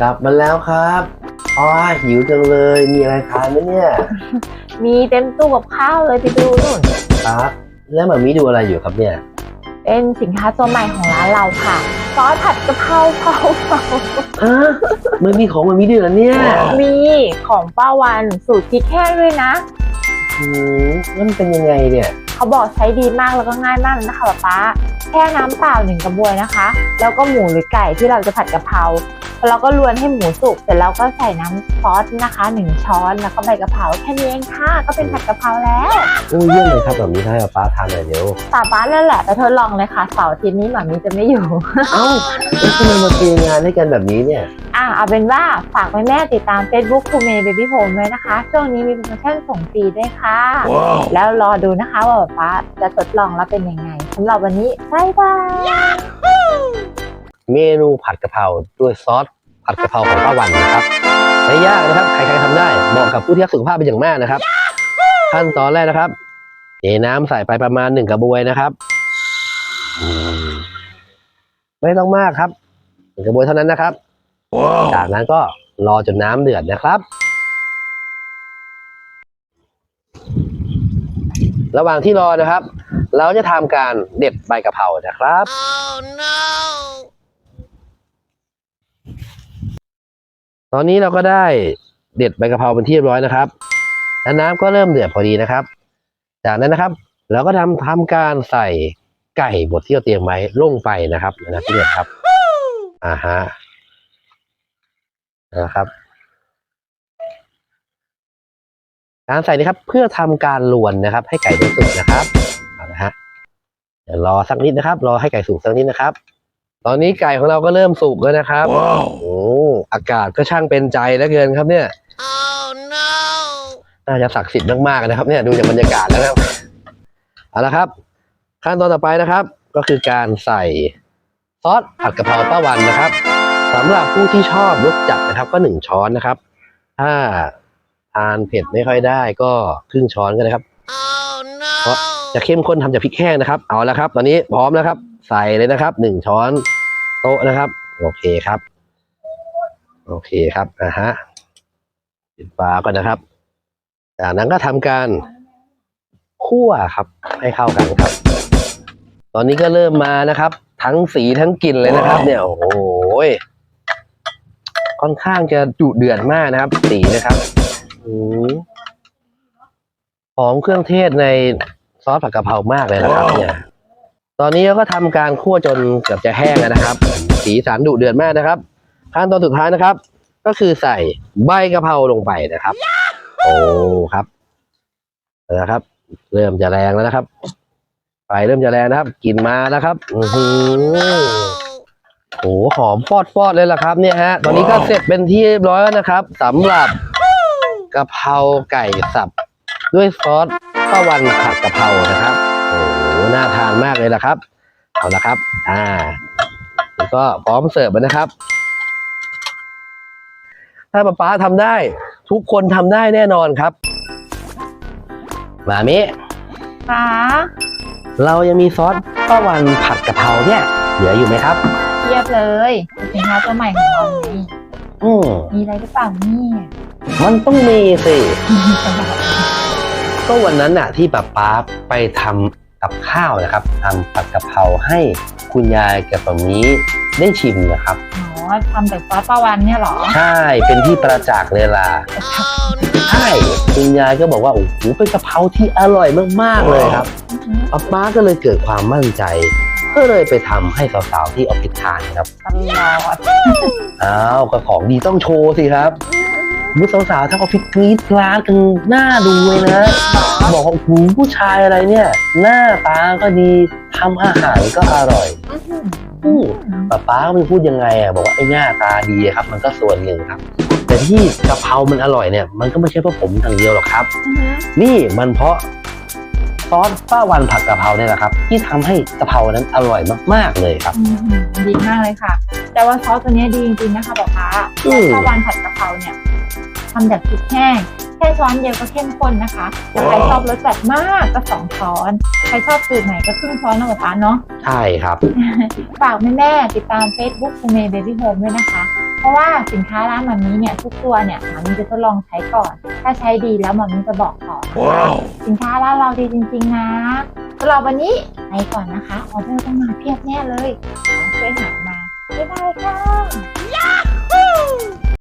กลับมาแล้วครับอ๋อหิวจังเลยมีอะไรทานไหมเนี่ยมีเต็มตู้กับข้าวเลยไปดูนู่นครับ แล้วหมามีดูอะไรอยู่ครับเนี่ย เป็นสินค้าตัวใหม่ของร้านเราค่ะซอสผัดกะเพราเผาเผาฮะมันมีของหมามีด้วยเหรอเนี่ยมีของป้าวันสูตรพริกแห้งด้วยนะอืมแล้วมันเป็นยังไงเนี่ยเขาบอกใช้ดีมากแล้วก็ง่ายมากเลยนะคะป๊าป๊าแค่น้ำเปล่าหนึ่งกระบวยนะคะ แล้วก็หมูหรือไก่ที่เราจะผัดกะเพราแล้ว เราก็ลวนให้หมูสุกเสร็จแล้วก็ใส่น้ำซอสนะคะหนึ่งช้อนแล้วก็ใบกะเพราแค่นี้เองค่ะก็เป็นผัดกะเพราแล้วโอ้ยเยี่ยมเลยครับหมามีให้กับป้าทานหน่อยเดี๋ยวป้าป๊านั่นแหละไปทดลองเลยค่ะเสาร์อาทิตย์นี้หมามีจะไม่อยู่ เอ้าแล้วทำไมมาเตรียมงานให้กันแบบนี้เนี่ยอะเอาเป็นว่าฝากแม่แม่ๆติดตาม Facebook คูเม Baby Home ด้วยนะคะ ช่วงนี้มีโปรโมชั่นส่งฟรีด้วยค่ะ แล้วรอดูนะคะว่าป๊าจะทดลองแล้วเป็นยังไงสำหรับวันนี้บายบาย เมนูผัดกะเพราด้วยซอสผัดกะเพราของป้าวันนะครับไม่ยากนะครับ ใครๆทำได้เหมาะกับผู้ที่รักสุขภาพเป็นอย่างมากนะครับ ขั้นตอนแรกนะครับเทน้ำใส่ไปประมาณหนึ่งกระบวยนะครับอืมไม่ต้องมากครับหนึ่งกระบวยเท่านั้นนะครับ จากนั้นก็รอจนน้ำเดือดนะครับ ระหว่างที่รอนะครับ เราจะทำการเด็ดใบกะเพรานะครับ ตอนนี้เราก็ได้เด็ดใบกะเพราเป็นที่เรียบร้อยนะครับและน้ำก็เริ่มเดือดพอดีนะครับ จากนั้นนะครับ เราก็ทำทำการใส่ไก่บดที่เราเตรียมไว้ลงไปนะครับนะพี่เด็ดครับอ่าฮะนะครับ การใส่นะครับเพื่อทำการลวนนะครับ ให้ไก่สุกนะครับเอาละฮะเดี๋ยวรอสักนิดนะครับ รอให้ไก่สุกสักนิดนะครับ ตอนนี้ไก่ของเราก็เริ่มสุกแล้วนะครับโอ้อากาศก็ช่างเป็นใจเหลือเกินครับเนี่ยน่าจะศักดิ์สิทธิ์มากๆนะครับ เนี่ยดูจากบรรยากาศแล้วนะครับเอาละครับ ขั้นตอนต่อไปนะครับ ก็คือการใส่ซอสผัดกะเพราป้าวันนะครับสำหรับผู้ที่ชอบรสจัดนะครับ ก็หนึ่งช้อนนะครับ ถ้าทานเผ็ดไม่ค่อยได้ก็ครึ่งช้อนก็ได้ครับเพราะจะเข้มข้นทำจากพริกแห้งนะครับ เอาละครับ ตอนนี้พร้อมแล้วครับ ใส่เลยนะครับหนึ่งช้อน โต๊ะนะครับ โอเคครับ โอเคครับอ่าฮะปิดฝาก่อนนะครับ จากนั้นก็ทำการคั่วครับ ให้เข้ากันครับ ตอนนี้ก็เริ่มมานะครับ ทั้งสีทั้งกลิ่นเลยนะครับ เนี่ยโอ้โหค่อนข้างจะดุเดือดมากนะครับ สีนะครับหอมเครื่องเทศในซอสผัดกะเพรามากเลยนะครับ เนี่ย ตอนนี้เราก็ทำการคั่วจนเกือบจะแห้งแล้วนะครับ สีสันดุเดือดมากนะครับขั้นตอนสุดท้ายนะครับ ก็คือใส่ใบกะเพราลงไปนะครับ โอ้ครับนะครับ เริ่มจะแรงแล้วนะครับไฟเริ่มจะแรงนะครับกลิ่นมาแล้วครับอือหือโอ้หอมฟอดฟอดเลยล่ะครับ เนี่ยฮะ ตอนนี้ก็เสร็จเป็นที่เรียบร้อยแล้วนะครับสำหรับกะเพราไก่สับ ด้วยซอสป้าวันผัดกะเพรานะครับ น่าทานมากเลยล่ะครับ เอาละครับ อ่าแล้วก็พร้อมเสิร์ฟแล้วนะครับ ถ้าป๊าป๊าทำได้ ทุกคนทำได้แน่นอนครับ มามิค่ะเรายังมีซอสป้าวันผัดกะเพราเนี่ยเหลืออยู่ไหมครับเทียบเลยเป็นสินค้าตัวใหม่ของเราไงอืมมีอะไรหรือเปล่าเนี่ยมันต้องมีสิ ก็วันนั้นน่ะ ที่ป๊าป๊าไปทำ กับข้าวนะครับทำผัดกะเพราให้คุณยายกับปามีได้ชิมนะครับอ๋อทำจากซอสปลาวันเนี่ยเหรอ ใช่เป็นที่ประจักษ์เลยล่ะใช่คุณยายก็บอกว่าโอ้โหเป็นกะเพราที่อร่อยมากๆเลยครับป๊าป๊าก็เลยเกิดความมั่นใจ ก็เลยไปทำให้สาวๆที่ออฟฟิศทานครับตลอดอ้าวก็ของดีต้องโชว์สิครับ มุสสาวๆทั้งออฟฟิศกรี๊ดกราดกันหน้าดูเลยนะ บอกว่าโอ้โหผู้ชายอะไรเนี่ย หน้าตาก็ดีทำอาหารก็อร่อยอืมป๊าป๊าก็ไม่พูดยังไงอะบอกว่าไอ้หน้าตาดีอะครับ มันก็ส่วนหนึ่งครับ แต่ที่กะเพรามันอร่อยเนี่ย มันก็ไม่ใช่เพราะผมทางเดียวหรอกครับ นี่มันเพราะซอสป้าวันผัดกะเพราเนี่ยแหละครับ ที่ทำให้กะเพรานั้นอร่อยมากๆเลยครับ อืมดีมากเลยค่ะ แต่ว่าซอสตัวเนี้ยดีจริงๆนะคะบอกป้าอืมปลาวันผัดกะเพราเนี่ย ทำจากพริกแห้งแค่ช้อนเดียวก็เข้มข้นนะคะแต่ใครชอบรสจัดมากก็สองช้อน ใครชอบสูตรไหนก็ครึ่งช้อนนะบอกป้าเนาะ ใช่ครับ ฝากแม่แม่ๆติดตาม Facebook คูเม Baby Home ด้วยนะคะ เพราะราะว่าสินค้าร้านมามีเนี่ยทุกตัวเนี่ยมามีจะทดลองใช้ก่อน ถ้าใช้ดีแล้วมามีจะบอกต่อนะคะสินค้าร้านเราดีจริง ๆ นะสำหรับวันนี้ไปก่อนนะคะออเดอร์ต้องมาเพียบแน่เลยช่วยหามาบ๊ายบายค่ะ